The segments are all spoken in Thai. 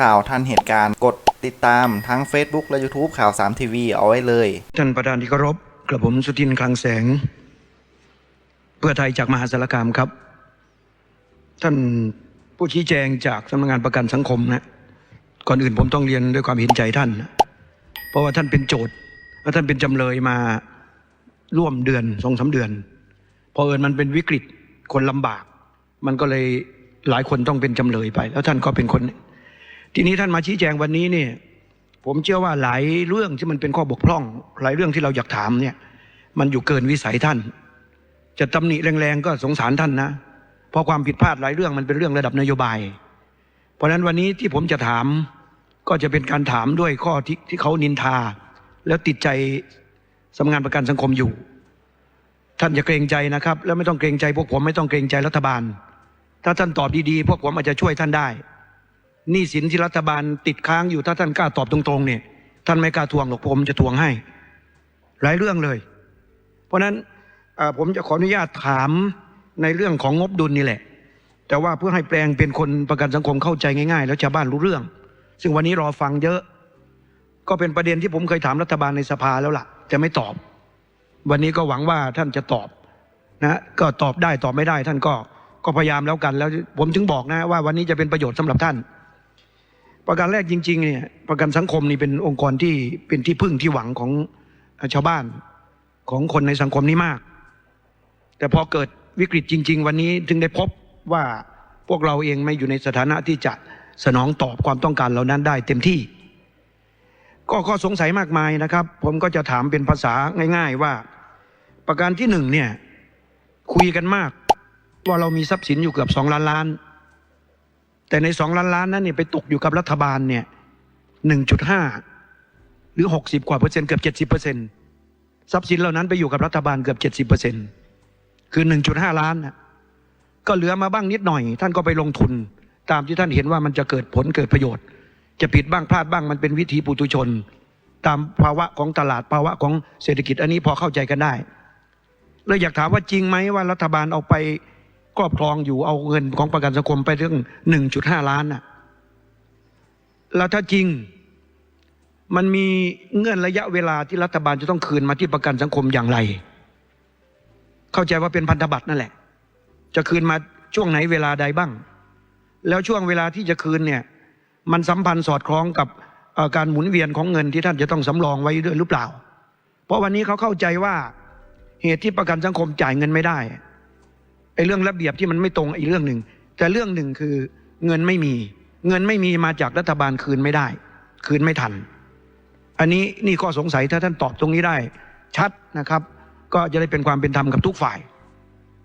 ข่าวทันเหตุการณ์กดติดตามทั้ง Facebook และ YouTube ข่าว 3 ทีวีเอาไว้เลย ท่านประธานที่เคารพกระผมสุทินคลังแสง เพื่อไทยจากมหาสารคามครับ ท่านผู้ชี้แจงจากสำนักงานประกันสังคมนะก่อนอื่นผมต้องเรียนด้วยความเห็นใจท่านนะเพราะว่าท่านเป็นโจทย์และท่านเป็นจำเลยมาร่วมเดือนสองสาเดือนพอเอิญมันเป็นวิกฤตคนลำบาก มันก็เลยหลายคนต้องเป็นจำเลยไป แล้วท่านก็เป็นคน ทีนี้ท่านมาชี้แจงวันนี้เนี่ยผมเชื่อว่าหลายเรื่องที่มันเป็นข้อบกพร่อง หลายเรื่องที่เราอยากถามเนี่ยมันอยู่เกินวิสัยท่าน จะตำหนิแรงๆก็สงสารท่านนะเพราะความผิดพลาดหลายเรื่องมันเป็นเรื่องระดับนโยบาย เพราะฉะนั้นวันนี้ที่ผมจะถามก็จะเป็นการถามด้วยข้อที่ที่เขานินทา แล้วติดใจสำนักงานประกันสังคมอยู่ ท่านอย่าเกรงใจนะครับ แล้วไม่ต้องเกรงใจพวกผมไม่ต้องเกรงใจรัฐบาล ถ้าท่านตอบดีๆ พวกผมอาจจะช่วยท่านได้ หนี้สินที่รัฐบาลติดค้างอยู่ถ้าท่านกล้าตอบตรงๆเนี่ยท่านไม่กล้าทวงหรอกผมจะทวงให้ หลายเรื่องเลย เพราะฉะนั้นผมจะขออนุญาตถามในเรื่องของงบดุลนี่แหละ แต่ว่าเพื่อให้แปลงเป็นคนประกันสังคมเข้าใจง่ายๆ แล้วชาวบ้านรู้เรื่อง ซึ่งวันนี้รอฟังเยอะ ก็เป็นประเด็นที่ผมเคยถามรัฐบาลในสภาแล้วล่ะ จะไม่ตอบ วันนี้ก็หวังว่าท่านจะตอบนะก็ตอบได้ตอบไม่ได้ท่านก็ก็พยายามแล้วกันแล้ว ผมถึงบอกนะว่าวันนี้จะเป็นประโยชน์สำหรับท่าน ประการแรกจริงๆเนี่ยประกันสังคมนี่เป็นองค์กรที่เป็นที่พึ่งที่หวังของชาวบ้านของคนในสังคมนี้มาก แต่พอเกิดวิกฤตจริง ๆ วันนี้ถึงได้พบว่าพวกเราเองไม่อยู่ในสถานะที่จะสนองตอบความต้องการเหล่านั้นได้เต็มที่ ก็ข้อสงสัยมากมายนะครับ ผมก็จะถามเป็นภาษาง่าย ๆว่า ประการที่หนึ่งเนี่ยคุยกันมากว่าเรามีทรัพย์สินอยู่เกือบสองล้านล้าน แต่ในสองล้านล้านนั้นเนี่ยไปตกอยู่กับรัฐบาลเนี่ยหนึ่งจุดห้าหรือหกสิบกว่าเปอร์เซ็นต์เกือบเจ็ดสิบเปอร์เซ็นต์ทรัพย์สินเหล่านั้นไปอยู่กับรัฐบาลเกือบเจ็ดสิบเปอร์เซ็นต์คือหนึ่งจุดห้าล้านนะก็เหลือมาบ้างนิดหน่อย ท่านก็ไปลงทุน ตามที่ท่านเห็นว่ามันจะเกิดผลเกิดประโยชน์ จะผิดบ้างพลาดบ้างมันเป็นวิธีปุถุชน ตามภาวะของตลาดภาวะของเศรษฐกิจอันนี้พอเข้าใจกันได้เลยอยากถามว่าจริงไหมว่ารัฐบาลเอาไป ครอบครองอยู่เอาเงินของประกันสังคมไปถึงหนึ่งจุดห้าล้านน่ะแล้วถ้าจริงมันมีเงื่อนระยะเวลาที่รัฐบาลจะต้องคืนมาที่ประกันสังคมอย่างไร เข้าใจว่าเป็นพันธบัตรนั่นแหละ จะคืนมาช่วงไหนเวลาใดบ้าง แล้วช่วงเวลาที่จะคืนเนี่ย มันสัมพันธ์สอดคล้องกับการหมุนเวียนของเงินที่ท่านจะต้องสำรองไว้ด้วยหรือเปล่า เพราะวันนี้เขาเข้าใจว่าเหตุที่ประกันสังคมจ่ายเงินไม่ได้ ไอ้เรื่องระเบียบที่มันไม่ตรงอีกเรื่องหนึ่งแต่เรื่องหนึ่งคือเงินไม่มี เงินไม่มีมาจากรัฐบาลคืนไม่ได้ คืนไม่ทัน อันนี้นี่ข้อสงสัยถ้าท่านตอบตรงนี้ได้ ชัดนะครับ ก็จะได้เป็นความเป็นธรรมกับทุกฝ่าย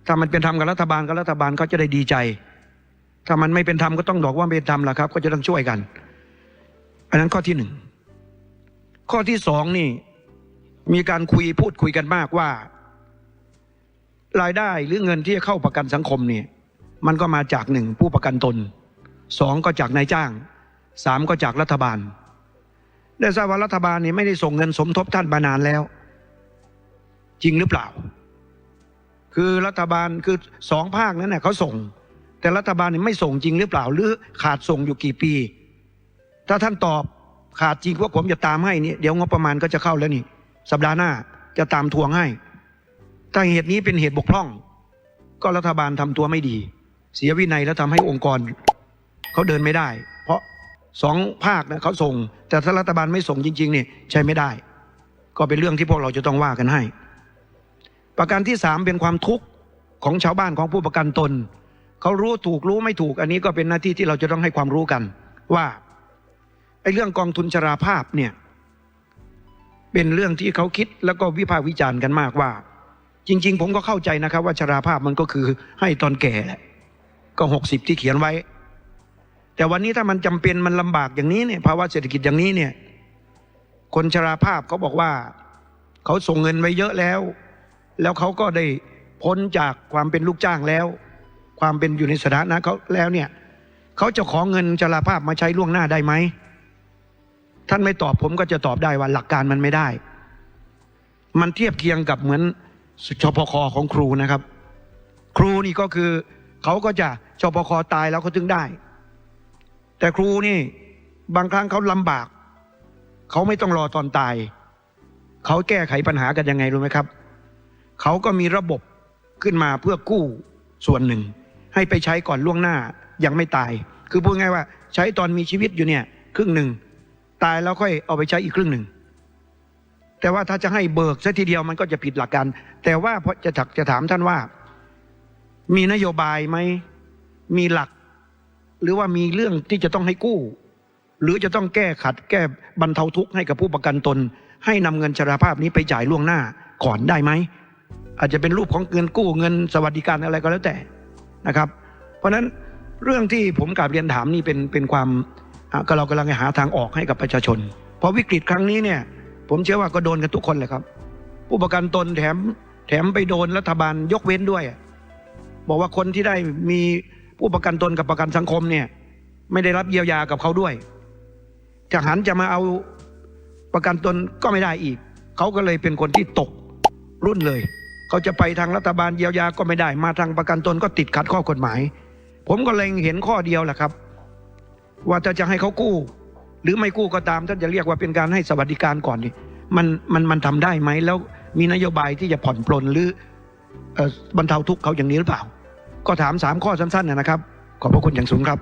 ถ้ามันเป็นธรรมกับรัฐบาลกับรัฐบาลก็จะได้ดีใจ ถ้ามันไม่เป็นธรรมก็ต้องบอกว่าไม่เป็นธรรมล่ะครับ ก็จะต้องช่วยกัน อันนั้นข้อที่หนึ่งข้อที่สองนี่มีการคุยพูดคุยกันมากว่า รายได้หรือเงินที่จะเข้าประกันสังคมเนี่ยมันก็มาจากหนึ่งผู้ประกันตนสองก็จากนายจ้างสามก็จากรัฐบาล ได้ทราบว่ารัฐบาลเนี่ยไม่ได้ส่งเงินสมทบท่านมานานแล้ว จริงหรือเปล่า คือรัฐบาลคือสองภาคนั้นเน่ยเขาส่ง แต่รัฐบาลเนี่ยไม่ส่งจริงหรือเปล่า หรือขาดส่งอยู่กี่ปี ถ้าท่านตอบขาดจริงพวกผมจะตามให้นี่เดี๋ยวงบประมาณก็จะเข้าแล้วนี่ สัปดาห์หน้าจะตามทวงให้ ถ้าเหตุนี้เป็นเหตุบกพร่อง ก็รัฐบาลทำตัวไม่ดี เสียวินัยแล้วทำให้องค์กรเขาเดินไม่ได้ เพราะสองภาคนะเขาส่ง แต่ถ้ารัฐบาลไม่ส่งจริงๆเนี่ยใช้ไม่ได้ ก็เป็นเรื่องที่พวกเราจะต้องว่ากันให้ ประการที่สามเป็นความทุกข์ของชาวบ้านของผู้ประกันตนเขารู้ถูกรู้ไม่ถูก อันนี้ก็เป็นหน้าที่ที่เราจะต้องให้ความรู้กัน ว่าไอ้เรื่องกองทุนชราภาพเนี่ยเป็นเรื่องที่เขาคิดแล้วก็วิพากษ์วิจารณ์กันมากว่า จริง ๆ ผมก็เข้าใจนะครับ ว่าชราภาพมันก็คือให้ตอนแก่แหละก็หกสิบที่เขียนไว้ แต่วันนี้ถ้ามันจำเป็นมันลำบากอย่างนี้เนี่ยภาวะเศรษฐกิจอย่างนี้เนี่ยคนชราภาพเขาบอกว่าเขาส่งเงินไว้เยอะแล้ว แล้วเขาก็ได้พ้นจากความเป็นลูกจ้างแล้ว ความเป็นอยู่ในสถานะเขาแล้วเนี่ยเขาจะขอเงินชราภาพมาใช้ล่วงหน้าได้ไหมท่านไม่ตอบผมก็จะตอบได้ว่าหลักการมันไม่ได้ มันเทียบเคียงกับเหมือน ชพคของครูนะครับ ครูนี่ก็คือเขาก็จะชพคตายแล้วเขาถึงได้ แต่ครูนี่บางครั้งเขาลำบาก เขาไม่ต้องรอตอนตาย เขาแก้ไขปัญหากันยังไงรู้ไหมครับ เขาก็มีระบบขึ้นมาเพื่อกู้ส่วนหนึ่ง ให้ไปใช้ก่อนล่วงหน้ายังไม่ตาย คือพูดง่ายว่าใช้ตอนมีชีวิตอยู่เนี่ย ครึ่งหนึ่ง ตายแล้วค่อยเอาไปใช้อีกครึ่งหนึ่ง แต่ว่าถ้าจะให้เบิกซะทีเดียวมันก็จะผิดหลักการ แต่ว่าพอจะถักจะถามท่านว่า มีนโยบายไหม มีหลัก หรือว่ามีเรื่องที่จะต้องให้กู้ หรือจะต้องแก้ขัด แก้บรรเทาทุกข์ให้กับผู้ประกันตน ให้นำเงินชราภาพนี้ไปจ่ายล่วงหน้าก่อนได้ไหม อาจจะเป็นรูปของเงินกู้เงินสวัสดิการอะไรก็แล้วแต่นะครับ เพราะฉะนั้นเรื่องที่ผมกลับเรียนถามนี่เป็นเป็นความก็เรากำลังหาทางออกให้กับประชาชน เพราะวิกฤตครั้งนี้เนี่ย ผมเชื่อว่าก็โดนกันทุกคนเลยครับ ผู้ประกันตนแถมแถมไปโดนรัฐบาลยกเว้นด้วย บอกว่าคนที่ได้มีผู้ประกันตนกับประกันสังคมเนี่ย ไม่ได้รับเยียวยากับเขาด้วยจะหันจะมาเอาประกันตนก็ไม่ได้อีก เขาก็เลยเป็นคนที่ตกรุ่นเลย เขาจะไปทางรัฐบาลเยียวยาก็ไม่ได้ มาทางประกันตนก็ติดขัดข้อกฎหมาย ผมก็เล็งเห็นข้อเดียวแหละครับ ว่าถ้าจะให้เขากู้ หรือไม่กู้ก็ตามท่านจะเรียกว่าเป็นการให้สวัสดิการก่อนนี่มันมันมันทำได้ไหมแล้วมีนโยบายที่จะผ่อนปลนหรืออบรรเทาทุกข์เขาอย่างนี้หรือเปล่า ก็ถามสามข้อสั้นๆนะครับ ขอบพระคุณอย่างสูงครับ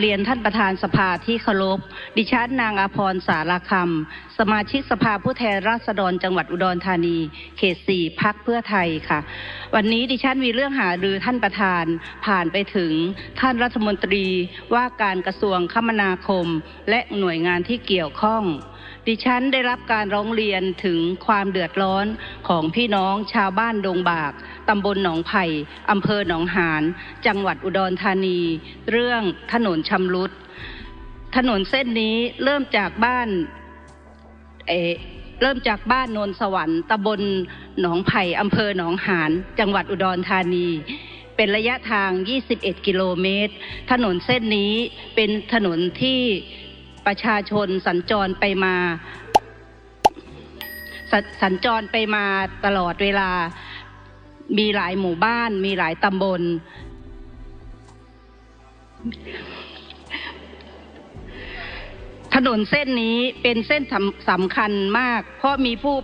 เรียนท่านประธานสภาที่เคารพ ดิฉันนางอาพรสารคำ สมาชิกสภาผู้แทนราษฎรจังหวัดอุดรธานี เขตสี่พักเพื่อไทยค่ะ วันนี้ดิฉันมีเรื่องหารือท่านประธานผ่านไปถึงท่านรัฐมนตรีว่าการกระทรวงคมนาคม และหน่วยงานที่เกี่ยวข้อง ดิฉันได้รับการร้องเรียนถึงความเดือดร้อนของพี่น้องชาวบ้านดงบาก ตำบลหนองไผ่อำเภอหนองหาน จังหวัดอุดรธานี เรื่องถนนชำรุด ถนนเส้นนี้เริ่มจากบ้านเอเริ่มจากบ้านโนนสวรรค์ตำบลหนองไผ่อำเภอหนองหาน จังหวัดอุดรธานี เป็นระยะทาง 21 กิโลเมตร ถนนเส้นนี้เป็นถนนที่ ประชาชนสัญจรไปมาสสัญจรไปมาตลอดเวลา มีหลายหมู่บ้าน มีหลายตำบล ถนนเส้นนี้เป็นเส้นสำคัญมาก เพราะมีผู้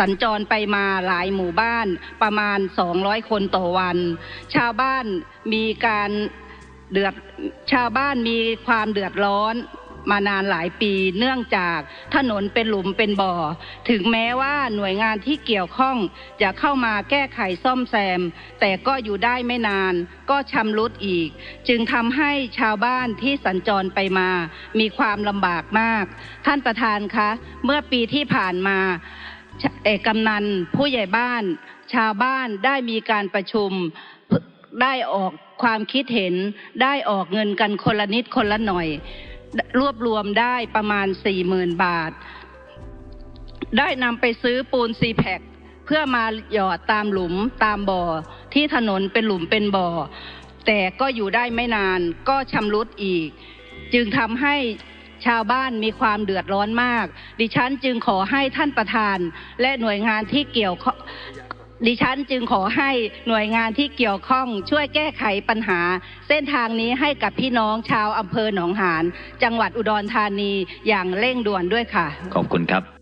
สัญจรไปมาหลายหมู่บ้านประมาณ 200 คนต่อวัน ชาวบ้านมีการเดือดชาวบ้านมีความเดือดร้อน มานานหลายปี เนื่องจากถนนเป็นหลุมเป็นบ่อ ถึงแม้ว่าหน่วยงานที่เกี่ยวข้องจะเข้ามาแก้ไขซ่อมแซม แต่ก็อยู่ได้ไม่นาน ก็ชำรุดอีก จึงทำให้ชาวบ้านที่สัญจรไปมา มีความลำบากมาก ท่านประธานคะ เมื่อปีที่ผ่านมาเอกกำนันผู้ใหญ่บ้าน ชาวบ้านได้มีการประชุมได้ออกความคิดเห็นได้ออกเงินกันคนละนิดคนละหน่อย รวบรวมได้ประมาณสี่หมื่นบาท ได้นำไปซื้อปูนซีแพคเพื่อมาหยอดตามหลุมตามบ่อ ที่ถนนเป็นหลุมเป็นบ่อ แต่ก็อยู่ได้ไม่นานก็ชำรุดอีก จึงทำให้ชาวบ้านมีความเดือดร้อนมาก ดิฉันจึงขอให้ท่านประธานและหน่วยงานที่เกี่ยว ดิฉันจึงขอให้หน่วยงานที่เกี่ยวข้องช่วยแก้ไขปัญหา เส้นทางนี้ให้กับพี่น้องชาวอำเภอหนองหานจังหวัดอุดรธานีอย่างเร่งด่วนด้วยค่ะ ขอบคุณครับ